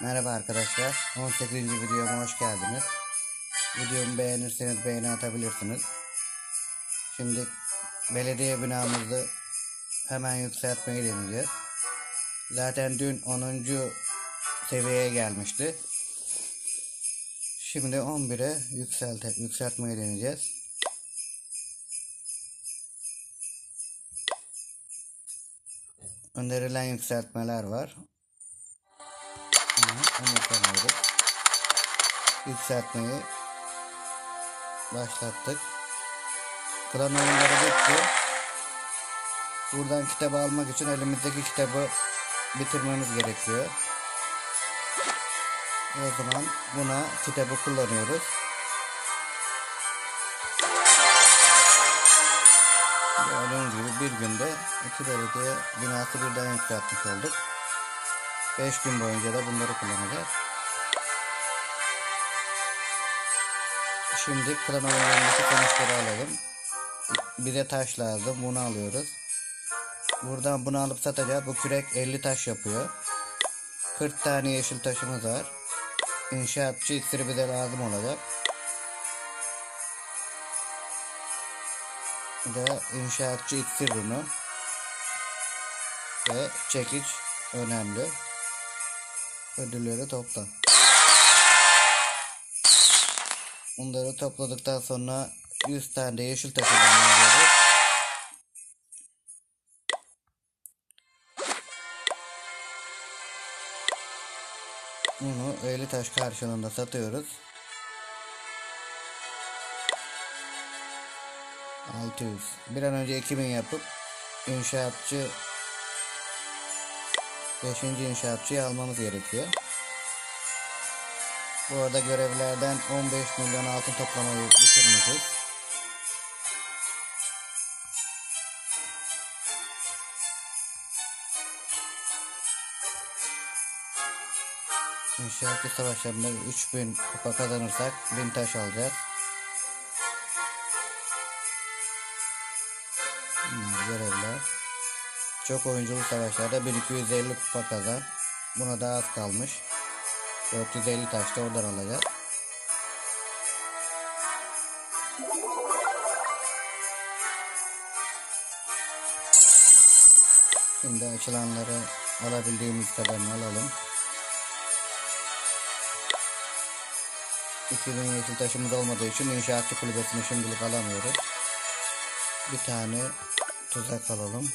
Merhaba arkadaşlar. 18. videoma hoş geldiniz. Videomu beğenirseniz beğeni atabilirsiniz. Şimdi belediye binamızı hemen yükseltmeyi deneyeceğiz. Zaten dün 10. seviyeye gelmişti. Şimdi 11'e yükselte, yükseltmeyi deneyeceğiz. Önerilen yükseltmeler var. Hı, Umursamıyoruz. Yükseltmeyi başlattık. Klan oyunları bitti. Buradan kitabı almak için elimizdeki kitabı bitirmemiz gerekiyor. O zaman buna kitabı kullanıyoruz. Gördüğünüz gibi bir günde iki belediye binası birden yükseltmiş olduk. 5 gün boyunca da bunları kullanacağız. Şimdi klan oyunlarındaki sonuçları alalım. Bize taş lazım. Bunu alıyoruz. Buradan bunu alıp satacağız. Bu kürek 50 taş yapıyor. 40 tane yeşil taşımız var. İnşaatçı iksiri bize lazım olacak. Da inşaatçı iksir bunu. Ve çekiç önemli. Ödülleri topla. Bunları topladıktan sonra 100 tane de yeşil taşıdan alıyoruz. Bunu 50 taş karşılığında satıyoruz. 600. Bir an önce 2000 yapıp inşaatçı 5. inşaatçıyı almamız gerekiyor. Bu arada görevlerden 15 milyon altın toplamayı bitirmişiz. İnşaatçı savaşlarında 3000 kupa kazanırsak 1000 taş alacağız. Çok oyunculu savaşlarda 1250 kupa kazan. Buna daha az kalmış. 450 taş da oradan alacağız. Şimdi açılanları alabildiğimiz kadarını alalım. 2000 yeşil taşımız olmadığı için inşaatçı kulübesini şimdilik alamıyoruz. Bir tane tuzak alalım.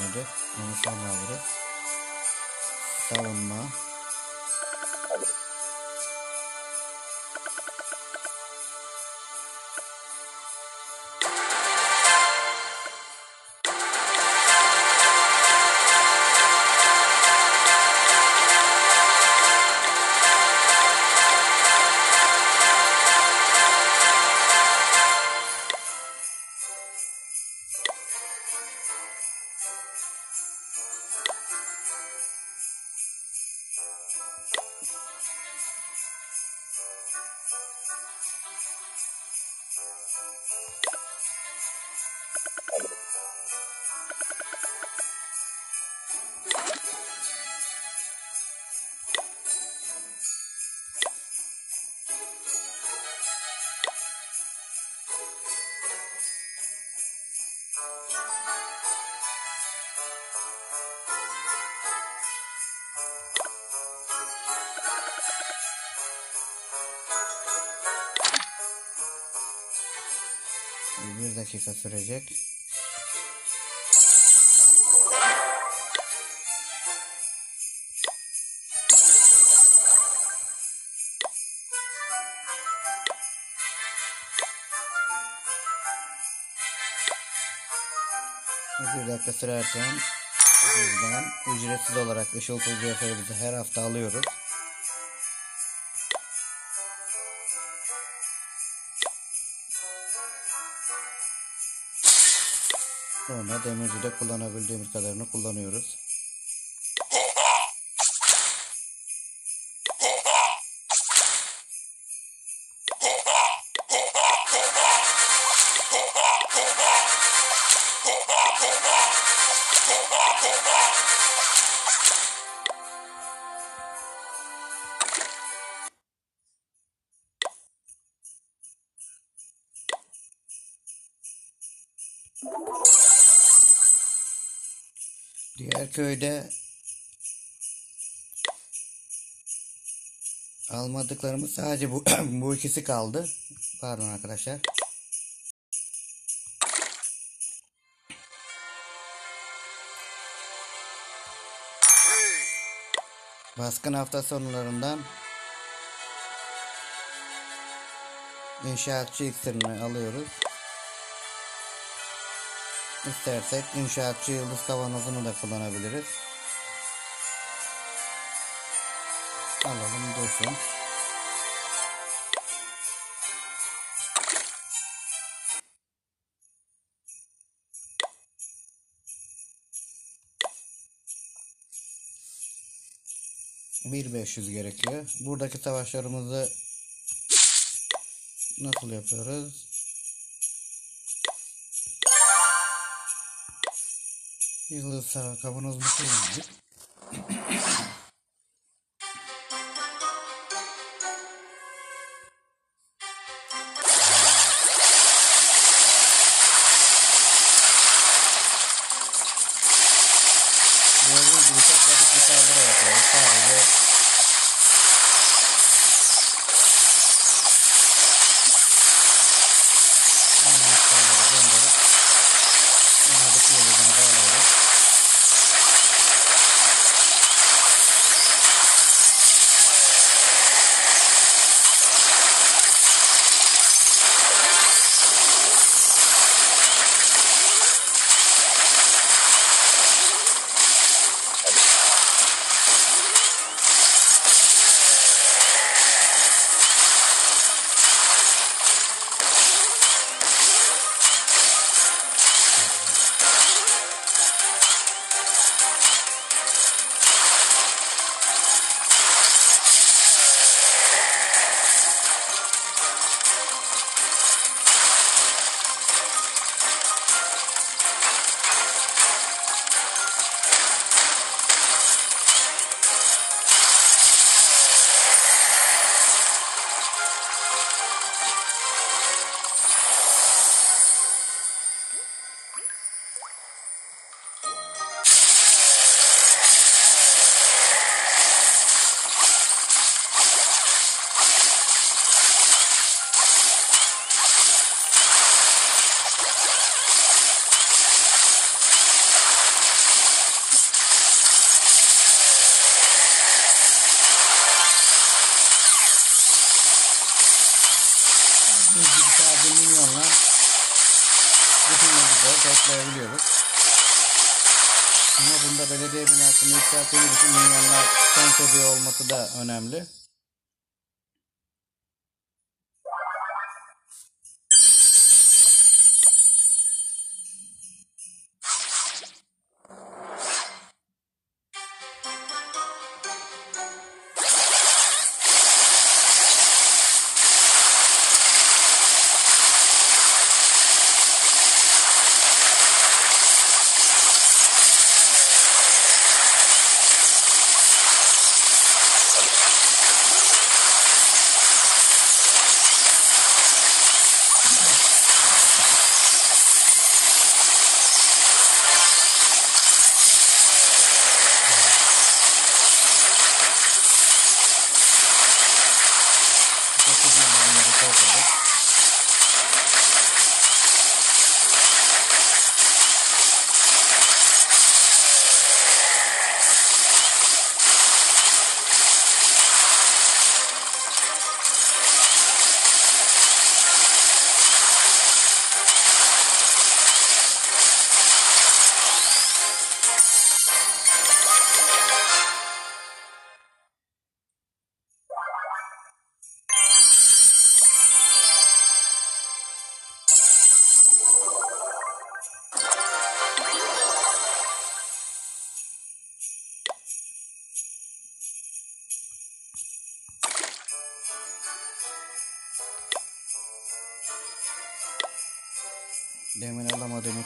Yetmedi. Onu sonra alırız. Savunma. Bir dakika sürecek. Bir dakika sürerken buradan ücretsiz olarak ışıltılı cevherimizi her hafta alıyoruz. Sonra demirci de kullanabildiğimiz kadarını kullanıyoruz. Köyde almadıklarımız sadece bu bu ikisi kaldı. Pardon arkadaşlar. Baskın hafta sonlarından inşaatçı iksirini alıyoruz. İstersek inşaatçı yıldız kavanozunu da kullanabiliriz. Alalım dursun. Bir 500 gerekiyor. Buradaki savaşlarımızı nasıl yapıyoruz? Yıldız kavanoz koymadık? Bütün yıldızları toplayabiliyoruz. Ama bunda belediye binasını yükselttiğimiz için milyonlar seviye olması da önemli.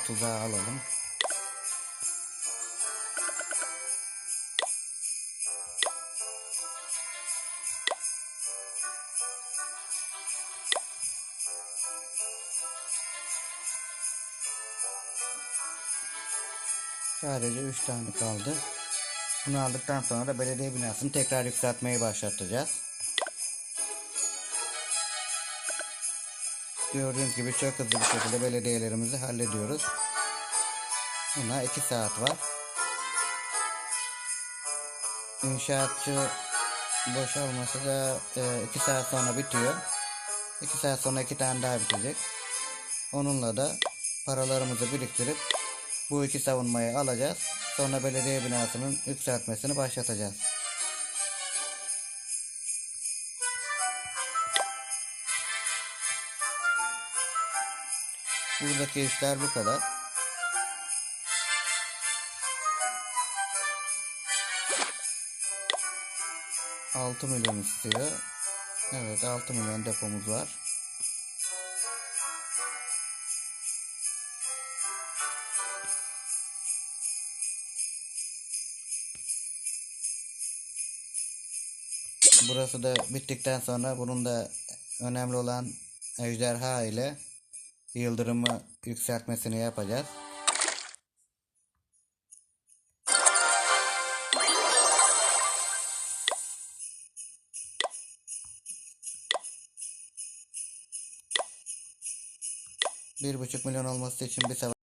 Tuzağı alalım. Sadece 3 tane kaldı. Bunu aldıktan sonra da belediye binasını tekrar yükseltmeyi başlatacağız. Gördüğünüz gibi çok hızlı bir şekilde belediyelerimizi hallediyoruz. Buna 2 saat var. İnşaatçı boşalması da 2 saat sonra bitiyor. 2 saat sonra 2 tane daha bitecek. Onunla da paralarımızı biriktirip bu iki savunmayı alacağız. Sonra belediye binasının yükseltmesini başlatacağız. Buradaki işler bu kadar. Altı milyon istiyor. Evet 6 milyon depomuz var. Burası da bittikten sonra bunun da önemli olan ejderha ile yıldırımı yükseltmesini yapacağız. Bir buçuk milyon olması için bir savaş.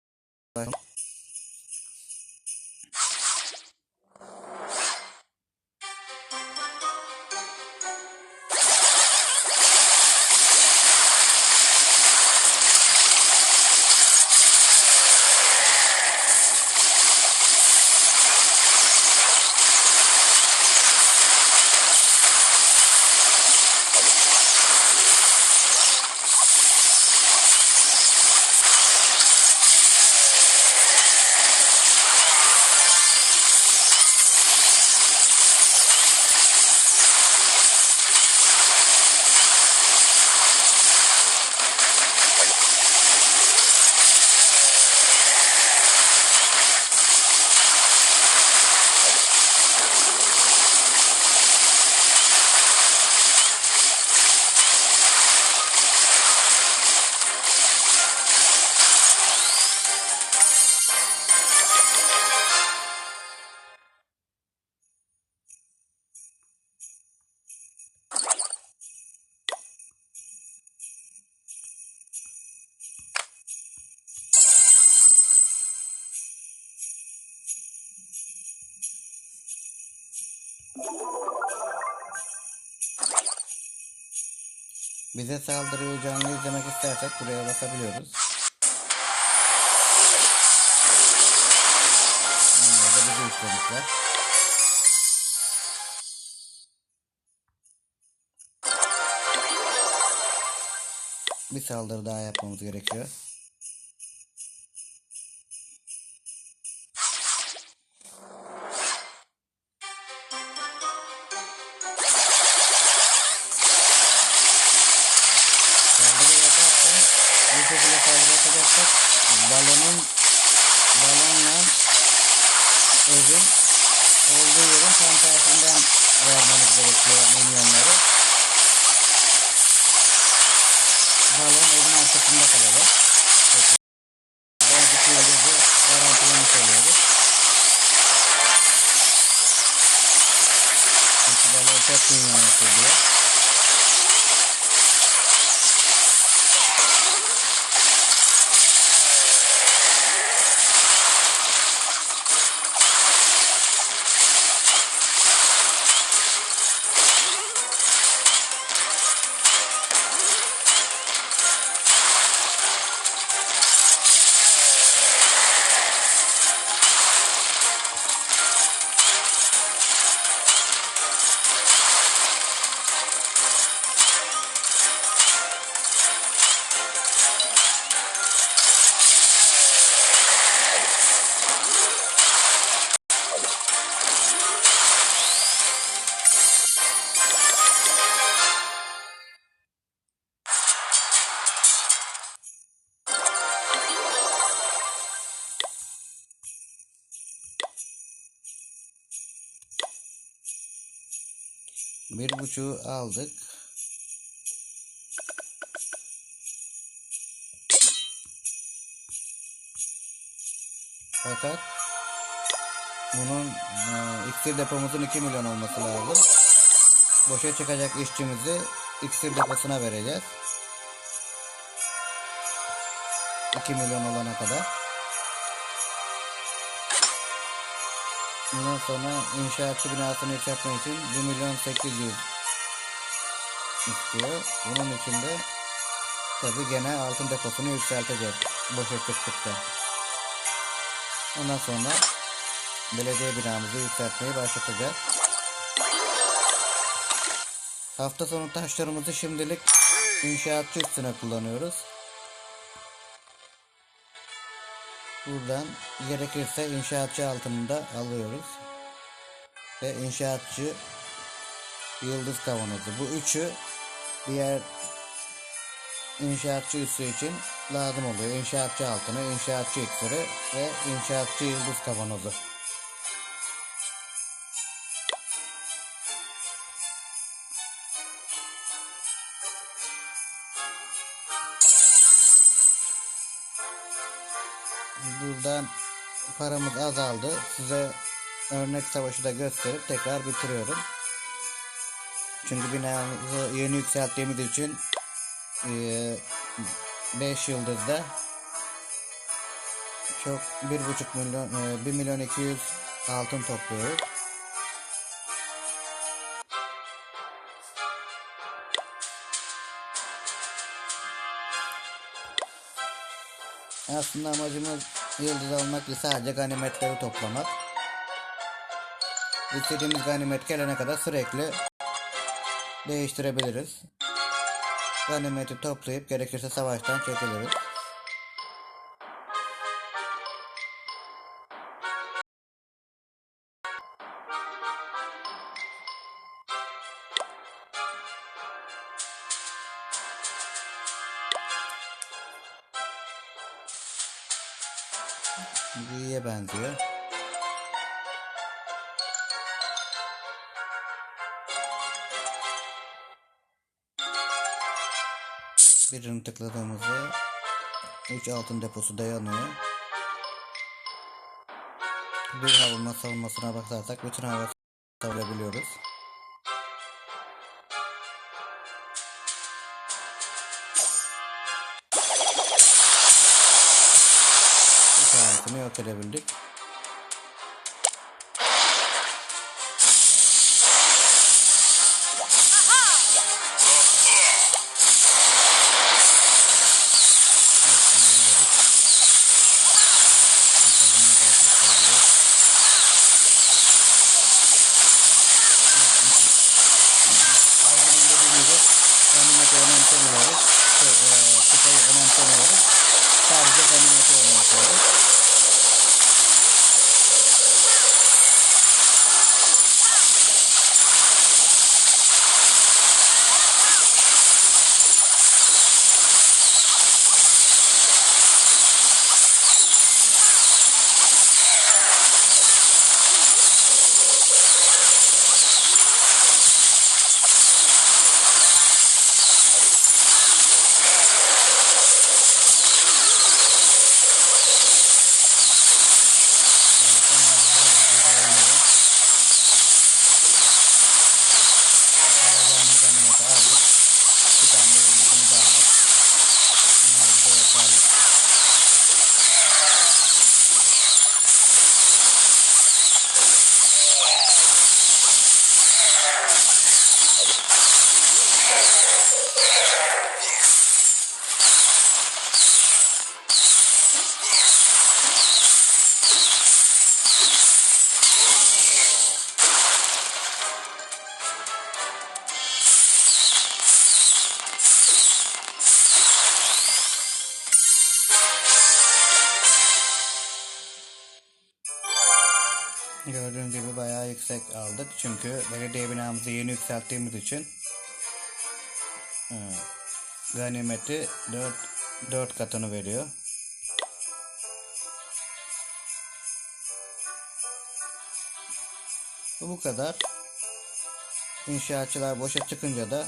Bize saldırıyı canlı izlemek istersek buraya basabiliyoruz. Onlar da bizi işlemişler. Bir saldırı daha yapmamız gerekiyor. Balon evin arkasında kalacak. Birazcık yıldızı garantilemiş oluyoruz. Çünkü balon çok minyon yapıyor. Buçuğu aldık. Fakat bunun e, iksir depomuzun 2 milyon olması lazım. Boşa çıkacak işçimizi iksir deposuna vereceğiz. 2 milyon olana kadar. Bundan sonra inşaatçı binasını yükseltme için 1 milyon 800 istiyor. Bunun için de tabi gene altın deposunu yükseltecek boşa çıktıkça. Ondan sonra belediye binamızı yükseltmeyi başlatacağız. Hafta sonu taşlarımızı şimdilik inşaatçı üstüne kullanıyoruz. Buradan gerekirse inşaatçı altını da alıyoruz. Ve inşaatçı yıldız kavanozu. Bu üçü diğer inşaatçı üssü için lazım oluyor. İnşaatçı altını, inşaatçı iksiri ve inşaatçı yıldız kavanozu. Buradan paramız azaldı. Size örnek savaşı da gösterip tekrar bitiriyorum. Çünkü binamızı yeni yükselttiğimiz için 5 yıldızda çok bir buçuk milyon e, 1 milyon 200 altın topluyoruz. Aslında amacımız yıldız almak değil sadece ganimetleri toplamak. İstediğimiz ganimet gelene kadar sürekli değiştirebiliriz. Ganimeti toplayıp gerekirse savaştan çekiliriz. Bu iyiye benziyor. Birini tıkladığımızda 3 altın deposu dayanıyor. Bir havulma savunmasına bakarsak bütün hava savunabiliyoruz. Bir tanesini yok edebildik. Abinin dediği gibi ganimeti önemsemiyoruz. Şey, kupayı önemsemiyoruz. Sadece ganimeti önemsiyoruz. Yüksek aldık. Çünkü belediye binamızı yeni yükselttiğimiz için e, ganimeti 4, 4 katını veriyor. Bu kadar. İnşaatçılar boşa çıkınca da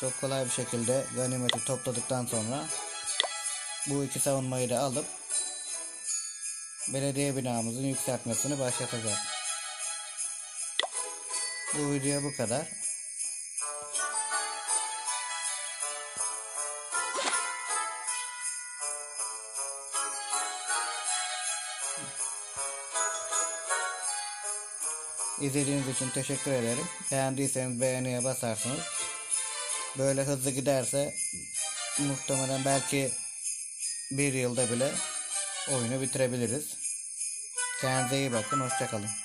çok kolay bir şekilde ganimeti topladıktan sonra bu iki savunmayı da alıp belediye binamızın yükseltmesini başlatacak. Bu video bu kadar. İzlediğiniz için teşekkür ederim. Beğendiyseniz beğeniye basarsınız. Böyle hızlı giderse muhtemelen belki bir yılda bile oyunu bitirebiliriz. Kendinize iyi bakın. Hoşçakalın.